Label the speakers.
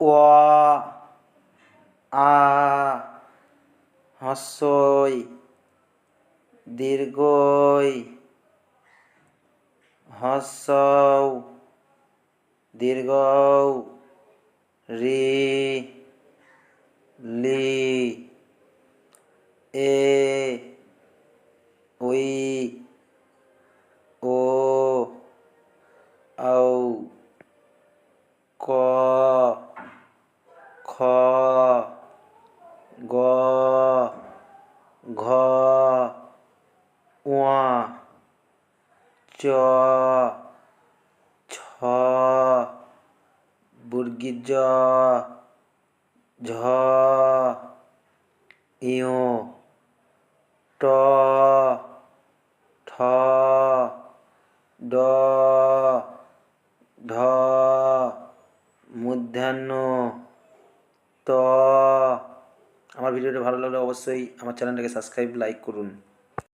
Speaker 1: অ আ হস্যই দীর্ঘই হস্যৌ দীর্ঘ রি লি এ ওই ও ঔ ক খ গ ঘ ওয়া চ ছ বর্গীর জ ঝ ইয় ট ঠ ড ঢ মধ্যাহ্ন ত আমার ভিডিওটা ভালো লাগলে অবশ্যই আমার চ্যানেলটাকে সাবস্ক্রাইব লাইক করুন।